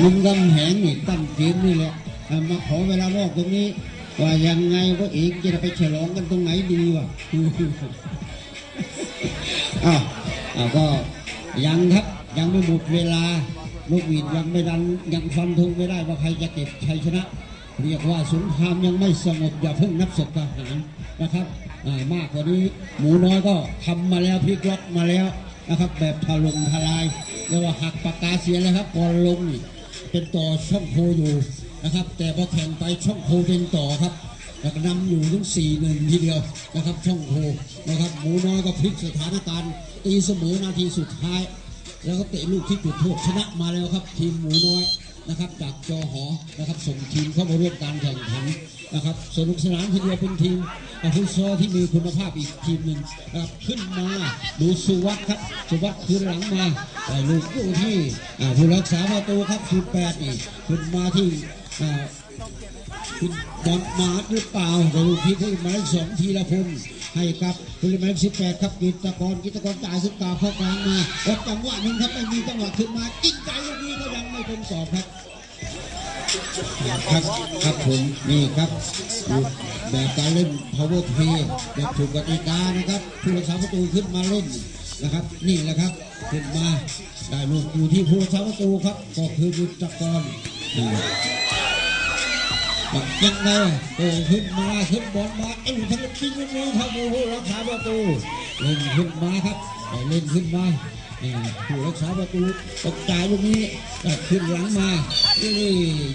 ลุงกำแหงนี่ตั้งเกมนี่แหละมาขอเวลานอกตรงนี้ ว่ายังไงว่าเองจะไปฉลองกันตรงไหนดีวะอ้าวอ้าวก็ยังครับยังไม่หมดเวลาลูกหวีดยังไม่ดันยังฟันธงไม่ได้ว่าใครจะเก็บชัยชนะ เรียกว่าสงครามยังไม่สงบอย่าเพิ่งนับศพทหารนะครับมากกว่านี้หมูน้อยก็ทำมาแล้วพลิกล็อกมาแล้วนะครับ แบบถล่มทลายเรียกว่าหักปากกาเสียเลยครับก่อนลงนี่ เป็นต่อช่องโคอยู่นะครับ แต่พอแข่งไปช่องโคเป็นต่อครับแล้วก็นำอยู่ถึงสี่หนึ่งทีเดียวนะครับ ช่องโคนะครับหมูน้อยก็พลิกสถานการณ์ตีเสมอนาทีสุดท้าย แล้วก็เตะลูกที่จุดโทษชนะมาแล้วครับ ทีมหมูน้อย นะครับจากจอหอนะครับส่งทีมเข้ามาร่วมการแข่งขันนะครับสนุกสนานทีเดียวเป็นทีมฟุตซอลที่มีคุณภาพอีกทีมหนึ่งนะครับขึ้นมาดูสุวัสด์ครับสุวัสด์คืนหลังมาแต่ลูกที่ผู้รักษาประตูครับสุดแปดนี่ขึ้นมาที่คุณบอลมาหรือเปล่าแต่ลูกที่ผู้หมายสองทีละพงศ์ให้กับผู้หมายเลขสิบแปดครับกิตกรกิตกรจ่ายสุดตาเข้ากลางมาวัดจังหวะหนึ่งครับไม่มีจังหวะขึ้นมาจิ้งใจ เป็นสอบครับครับครับผมนี่ครับแบบการเล่น power play แบบถูกกติกานะครับผู้รักษาประตูขึ้นมาเล่นนะครับ นี่แหละครับขึ้นมาได้ลูกอยู่ที่ผู้รักษาประตูครับ ก็คือกิตกรนี่ยังไงโอ้ขึ้นมาขึ้นบอลมาเอ้ยทั้งทิ้งลูกนี้ครับโอ้โหรักษาประตูเล่นขึ้นมาครับแต่เล่นขึ้นมา ผู้รักษาประตูตกใจ่ายลูกนี้แต่ขึ้นหลังมานี่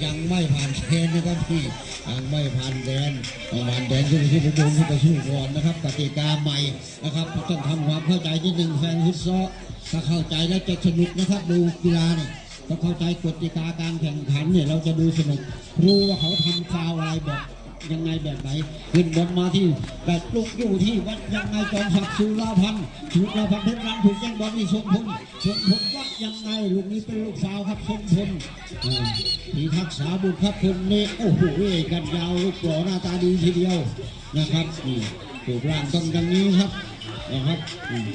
ยังไม่ผ่านแดนนะครับพี่ยังไม่ผ่านแดนต้องผ่านแดนขึ้นไปที่ประตูขึ้นไปสู้ก่อนนะครับกติกาใหม่นะครับต้องทำความเข้าใจที่หนึ่งแฟนฟุตซอลถ้าเข้าใจแล้วจะสนุกนะครับดูกีฬาเนี่ยถ้าเข้าใจกติกาการแข่งขันเนี่ยเราจะดูสนุกรู้ว่าเขาทำฟาวอะไรแบบ ยังไงแบบไหนขึ้นบนมาที่แบบลูกอยู่ที่วัดยังไงจอมศักดิ์สุราพันธ์สุราพันธ์เพชรรันถูกแย่งบอลนี่ทรงพลทรงพลว่ายังไงลูกนี้เป็นลูกสาวครับทรงพลทีทักษาบุตรครับคนนี้โอ้โหกันยาวลูกหล่อหน้าตาดีทีเดียวนะครับนี่ถูกร่างต้องดังนี้ครับ นะครับ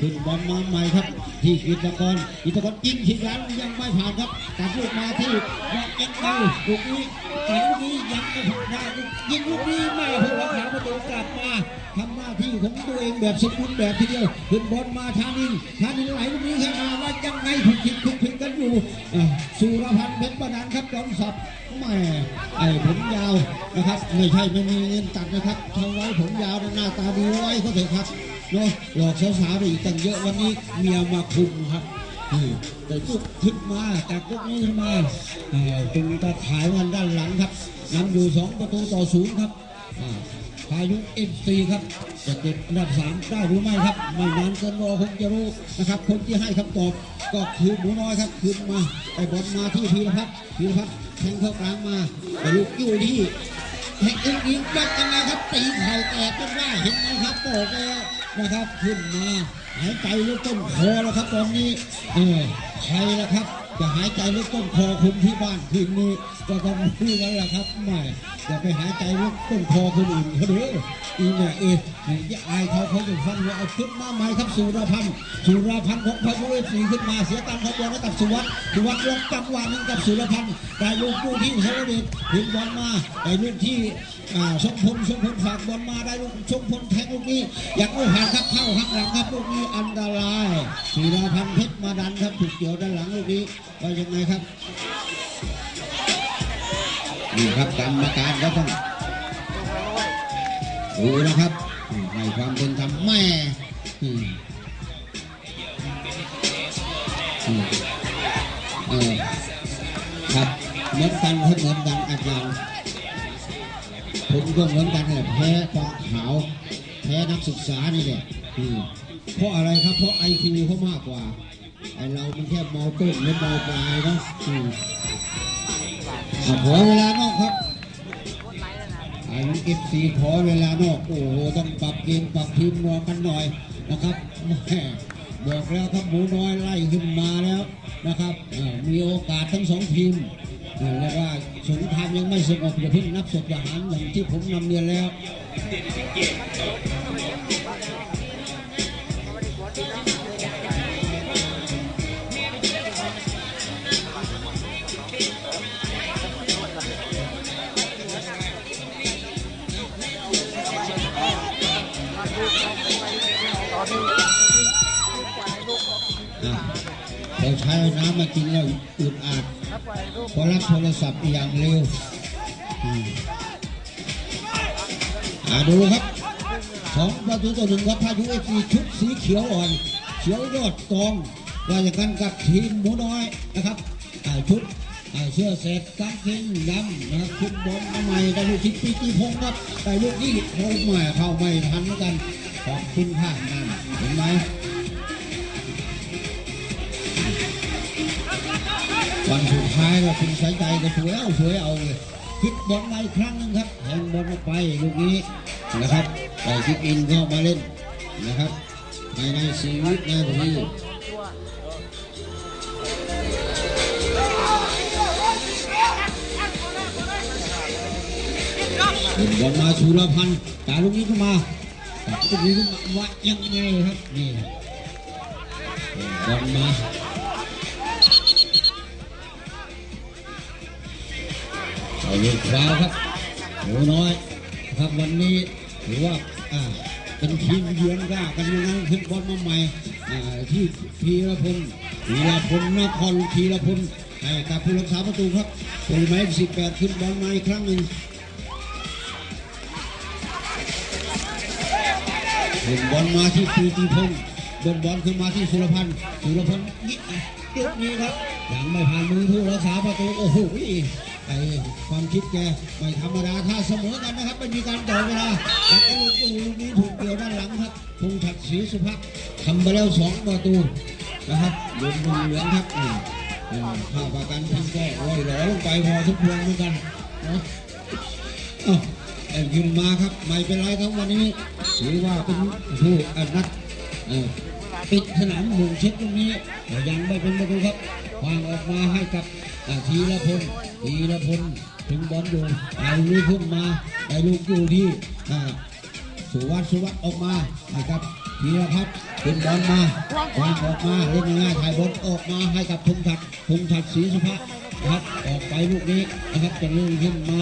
ขึ้นบอลมาใหม่ครับ ที่กิตกรกิตกรยิงทีแล้วยังไม่ผ่านครับตัดลูกมาที่ยอดเอ็นเอลูกนี้แต่ลูกนี้ยังไม่ผ่านได้ยิงลูกนี้ม่ผู้รักษาประตูกลับมาทำหน้าที่ของตัวเองแบบสมบูรณ์แบบทีเดียวขึ้นบอลมาทานินทานินไหลลูกนี้ขึ้นมาว่ายังไงผิดผิดผิดผิดกันอยู่สุรพันธ์เพชรประดานครับจอมศักดิ์แม่ไอ้ผมยาวนะครับไม่ใช่ไม่มีเงินตัดนะครับทำไว้ผมยาวหน้าตาดีไว้เขาเถอะครับ เนาะหลอกสาวๆไปอีกตั้งเยอะวันนี้เมียมาคุมครับแต่ลุกขึ้นมาจากลุกนี้ขึ้นมาอ่าตรงตาขายมันด้านหลังครับนำอยู่สองประตูต่อศูนย์ครับพายุเอ็มซีครับจะเก็บอันดับสามได้หรือไม่ครับ ไม่นานเกินรอคงจะรู้นะครับ คนที่ให้คำตอบก็คือหมูน้อยครับขึ้นมาไปบอลมาที่พีรพัฒน์พีรพัฒน์แทงเข้ากลางมาแต่ลูกอยู่ที่ให้อึ้งอิงยัดยังไงครับตีเข่าแตกก็ได้เห็นไหมครับโตกแล้ว นะครับขึ้นมาหายใจลึกต้นคอแล้วครับตอนนี้เออใครล่ะครับ จะหายใจลึกต้นคอคุณที่บ้านคืนนี้ก็ต้องพูดแล้วล่ะครับไม่ อย่าไปหายใจลึกต้นคอคนอื่นเขาเด้ออีเนี่ยเอออย่าอายเขาเขาจะฟังว่าเอาขึ้นมาใหม่ครับสุรพันธ์สุรพันธ์ของพระยุเอฟซีขึ้นมาเสียตังค์เขาบอลให้กับสุวัสดิ์สุวัสดิ์ลงจังหวะหนึงกับสุรพันธ์ได้ลูกกู้ที่เฮลเดชถึงบอลมาได้ลูกที่ชมพลชมพลฝากบอลมาได้ลูกชมพลแทงลูกนี้อยังไม่ผ่าครับเข้าข้างหลังครับลูกนี้อันตรายศิลาพันธ์เพชรมาดันครับถูกเกี่ยวด้านหลังลูกนี้ว่ายังไงครับ นี่ครับกรรมการก็ต้องดูนะครับให้ความเป็นธรรมแม่เออครับเหมือนกันเหมือนกันอาจารย์ผมก็เหมือนกันแหละแพ้ปะขาวแพ้นักศึกษานี่แหละเพราะอะไรครับ เพราะไอคิวเขามากกว่าไอเรามันแค่เมาต้นหรือเมาปลายเนาะ ขอเวลานอกครับไอ้เอฟซีขอเวลานอก โอ้โห ต้องปรับเกมปรับทีมรอกันหน่อยนะครับบอกแล้วครับหมูน้อยไล่ขึ้นมาแล้วนะครับมีโอกาสทั้งสองทีมเรียกว่าสงครามยังไม่สงบอย่าเพิ่งนับศพทหารอย่างที่ผมนำเรียนแล้ว น้ำมากินแล้วอึดอัดพราะรับโทรศัพท์อย่างเร็วอาดูครับสองประตูต่อหนึ่งครับพายุเอฟีชุดสีเขียวอ่อนเขียวยอดตองว่าอย่างกันกับทีมหมูน้อยนะครับอ่ชุดอ่เสื้อเสร็จกางเกงดำนะครับชุดบอลมาใหม่ได้ลูกทิศปีจีพงศ์ครับได้ลูกนี้โอ้ไม่เข้าไม่ทันเหมือนกันขอบคุณค่ะนั่นเห็นไหม สุดท้าคุณสายใจก็สวยเอาสวยเอาเลยคิดบอลมาอีกครั้งนึงครับแทงบอลออกไปลูกนี้นะครับได้คิกอินเข้ามาเล่นนะครับภายในสีวินาทีเล่นบอลมาสุรพันธ์ตาลูกนี้ขึ้นมาตาลูกนี้ขึ้นมาว่ายังไงครับนี่บอลมา เอาลูกขวครับหนูน้อยครับวันนี้ถือว่าอ่าเป็นทีมเยือนกล้ากันยังไงขึ้นบอลมาใหม่อ่าที่พีรพลพีรพลนครพีรพลให้กับผู้รักษาประตูครับตัวหมายสิบแปดขึ้นบอลมาอีกครั้งหนึ่งขึ้นบอลมาที่ปีติพงศ์เดินบอลขึ้นมาที่สุรพันธ์สุรพันธ์ยิงลูกนี้ครับยังไม่ผ่านมือผู้รักษาประตูโอ้โห ไอ้ความคิดแกไม่ธรรมดาถ้าเสมอกันนะครับไม่มีการต่อเวลาแต่ไอ้ลูกตูลูกนี้ถูกเกี่ยวด้านหลังครับพงศักดิ์ศรีสุภักทำไปแล้วสองประตูนะครับโดนมือเหลืองครับอืมอืมข้าวประกันทีมก็ลอยหล่อลงไปพอทุกพวงเหมือนกันนะเอ้าแต่ขึ้นมาครับไม่เป็นไรครับวันนี้ถือว่าเป็นผู้อนักปิดสนามหนึ่เช็ดตรงนี้แต่ยังไม่เป็นประตูครับวางออกมาให้กับ อะธีรพลธีรพลถึงบอลอยู่เอาลูกขึ้นมาได้ลูกอยู่ที่อ่าสุวัสดิ์สุวัสดิ์ออกมาให้กับธีรพัฒน์ขึ้นบอลมาวางออกมาเล่นง่ายๆถ่ายบอลออกมาให้กับพงศัดิ์พงศัดศรีสุภานะครับออกไปลูกนี้นะครับจะลื่นขึ้นมา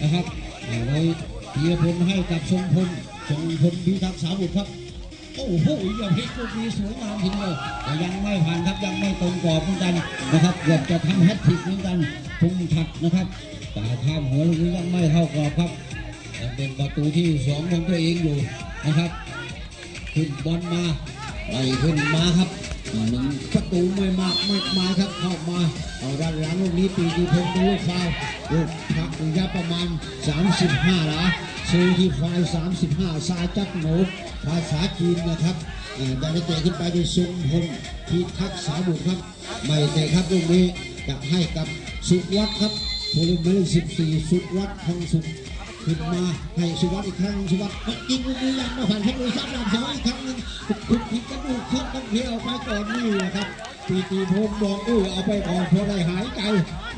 นะครับเอาเลยธีรพลให้กับทรงพลทรงพลพิทักษ์สาบุตรครับ อ้โหย่าพลิกลูกนี้สวยงามทีเดียวแต่ยังไม่ผ่านครับยังไม่ตรงกรอบเหมือนกันนะครับเกือบจะทำแฮตทริกเหมือนกันพุงถัดนะครับแต่ข้ามหัวลูกนี้ยังไม่เข้ากรอบครับยังเป็นประตูที่สองของตัวเองอยู่นะครับขึ้นบอลมาไล่ขึ้นมาครับหนึ่งประตูไม่มากมากมาครับเข้ามาเอาด้านหลังลูกนี้ปีดีพงศ์เป็นลูกฟาวล์ลูกพักระยะประมาณ 35หลา เซลที่ไฟล์35ซายจักโหนภาษาจีนนะครับได้เตะขึ้นไปในทรงพลพิทักษ์สาบุตรครับ ไม่เตะครับลูกนี้จะให้กับสุวัฒน์ครับผู้เล่นหมายเลข14 สุวัฒน์ทองสุขขึ้นมาให้สุวัสดิ์อีกครั้งสุวัสดิ์ยิงลูกนี้ยังม่ผ่านเพชรบุรีซับลำสองอีกครั้งหนึงทุกทีกระดูกเคลื่อนต้องเที่ยวไปก่อนนี่แหละครับปีตีพงศ์บอกอู้เอาไปก่อนพอได้หายใจ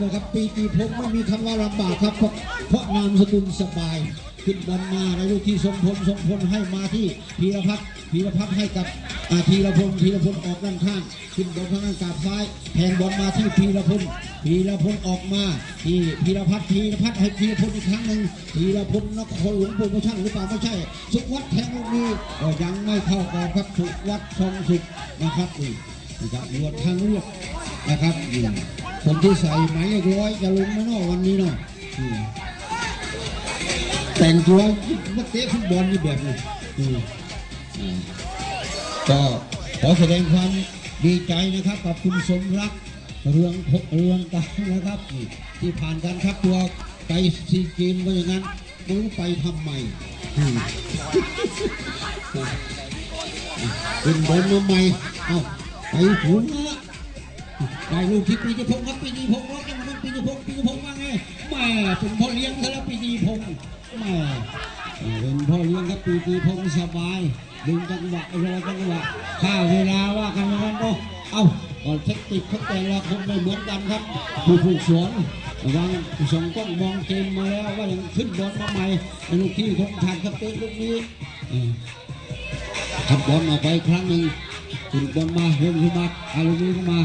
นะครับปีตีพงศ์ไม่มีคำว่าลำบากครับเพราะเพราะนามสกุลสบาย ขึ้นบอลมาในลูกที่ทรงพลทรงพลให้มาที่พีรพัฒน์พีรพัฒน์ให้กับอาธีรพลธีรพลออกด้านข้างขึ้นบอลข้างล่างกาบซ้ายแทงบอลมาที่พีรพลพีรพลออกมาที่พีรพัฒน์พีรพัฒน์ให้พีรพลอีกครั้งหนึ่งพีรพลนครหลวงโปรโมชั่นหรือเปล่าไม่ใช่ สุวัฒน์แทงลูกนี้ยังไม่เข้ากรอบครับสุวัฒน์ทรงสุขนะครับนี่นะครับวดทางเลือกนะครับคนที่ใส่หมายเลขร้อยจะลงไมเนาะวันนี้เนาะ แต่งตัวนักเตะฟุตบอลนี่แบบนี้อืมอ่าก็ขอแสดงความดีใจนะครับกับคุณสมรักเรืองพกเรืองกันนะครับนี่ที่ผ่านการคัดตัวไปซีเกมก็อย่างนั้นไม่รู้ไปทำไมอืมเป็นบอลมาใหม่เอาไปหุนละได้ลูกที่ปีนิพงศ์ครับปีนิพงศ์ล็อกยังมันปีนิพงศ์ปีนิพงศ์ว่าไงแม่เป็นพ่อเลี้ยงซะแล้วปีนิพงศ์ แม่เป็นพ่อเลี้ยงครับปีตีพงสบายดึงจังหวะรอจังหวะข้าเวลาว่ากันนั้นก็เอ้าก่อนเทคนิคเขาแต่ละคนไม่เหมือนกันครับผู้ผู้สวนระวังส่งกล้องมองเกมมาแล้วว่ายังขึ้นบอลมาใหม่ลูกที่คงทันครับเตะลูกนี้ขับบอลออกไปครั้งหนึ่งขึ้นบอลมาเพิ่มขึ้นมาอาลูกนี้ขึ้นมา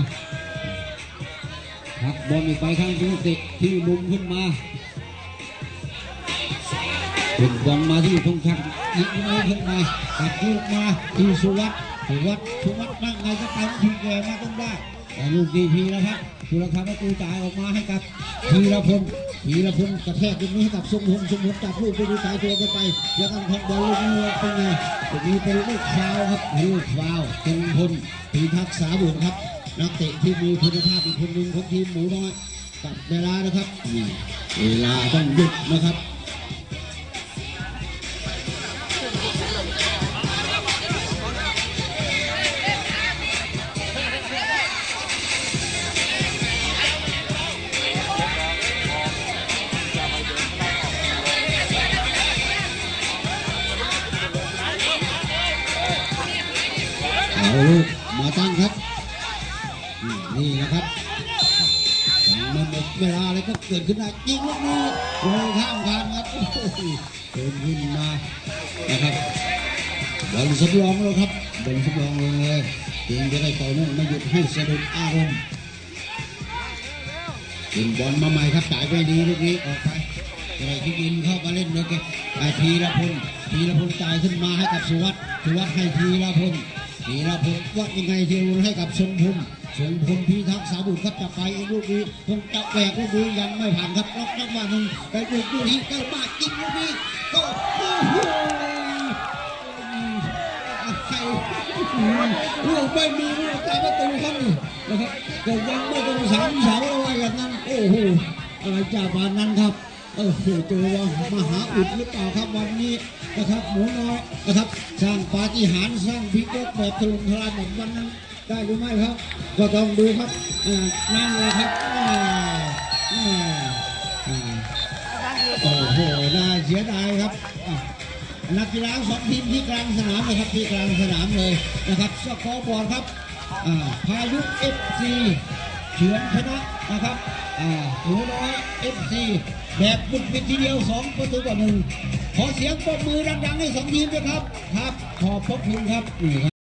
ขับบอลอีกไปครั้งที่เตะที่มุมขึ้นมา ถึงบอลมาที่พงศักดิ์ยิงไม่ขึ้นมาตัดลูกมาที่สุวัสดิ์สุวัสดิ์สุวัสดิ์นั่งไงก็ตามทีแกมาต้องได้แต่ลูกดีพีแล้วครับผู้รักษาประตูจ่ายออกมาให้กับพีรพลพีรพลกระแทกตรงนี้ให้กับทรงพลทรงพลจับลูกไปดูสายตัวกันไปยังกันทองบอลลูกนี้เป็นไงตรงนี้เป็นลูกฟาวครับลูกฟาวล์ทรงพลพีทักษาบุตรครับนักเตะที่มีคุณภาพอีกคนหนึ่งของทีมหมูน้อยตัดเวลานะครับเวลาต้องหยุดนะครับ เอาลูกมาตั้งครับ นี่นะครับมันหมดเวลาอะไรก็เกิดขึ้นได้ยิงลูกนี้โดยข้ามคานครับเดินขึ้นมานะครับบอลสำรองแล้วครับบอลสำรองลงเลยเพียงจะได้ต่อเนื่องไม่หยุดให้สะดุดอารมณ์เป็นบอลมาใหม่ครับจ่ายไปดีลูกนี้ออกไปอะไรที่ยินเข้ามาเล่นเลยกันไอพีรพลพีรพลจ่ายขึ้นมาให้กับสุวัสด์สุวัสด์ให้พีรพล พีรพลวัดยังไงเทียวให้กับทรงพลทรงพลพิทักษ์สาบุตรครับจะไปเองลูกนี้คงจะแหวกลูกนี้ยังไม่ผ่านครับล็อกนักว่าหนึ่งไปลูกลูกนี้เก้าบาทยิงลูกนี้ก็โอ้โหใครลูกไม่มีลูกแต่ประตูครับนี่นะครับก็ยังไม่ต้องสามเสาเอาไว้อย่างนั้นโอ้โหอะไรจากบานนั้นครับ โอ้โหเจอว่ามหาอุดหรือเปล่าครับวันนี้นะครับหมูน้อยนะครับสร้างปาฏิหาริย์สร้างพิกเกแบบถล่มทลายเหมือนวันนั้นได้หรือไม่ครับ ก็ต้องดูครับนั่นเลยครับโอ้โหน่าเสียดายครับนักกีฬาสองทีมที่กลางสนามเลยครับที่กลางสนามเลยนะครับสกอร์บอร์ดครับพายุเอฟซีเฉือนชนะนะครับหนูน้อยเอฟซี แบบบุกบิดทีเดียวสองประตูต่อหนึ่งขอเสียงปรบมือดังๆให้สองทีมด้วยครับ ครับ ขอบพระคุณครับนี่ครับ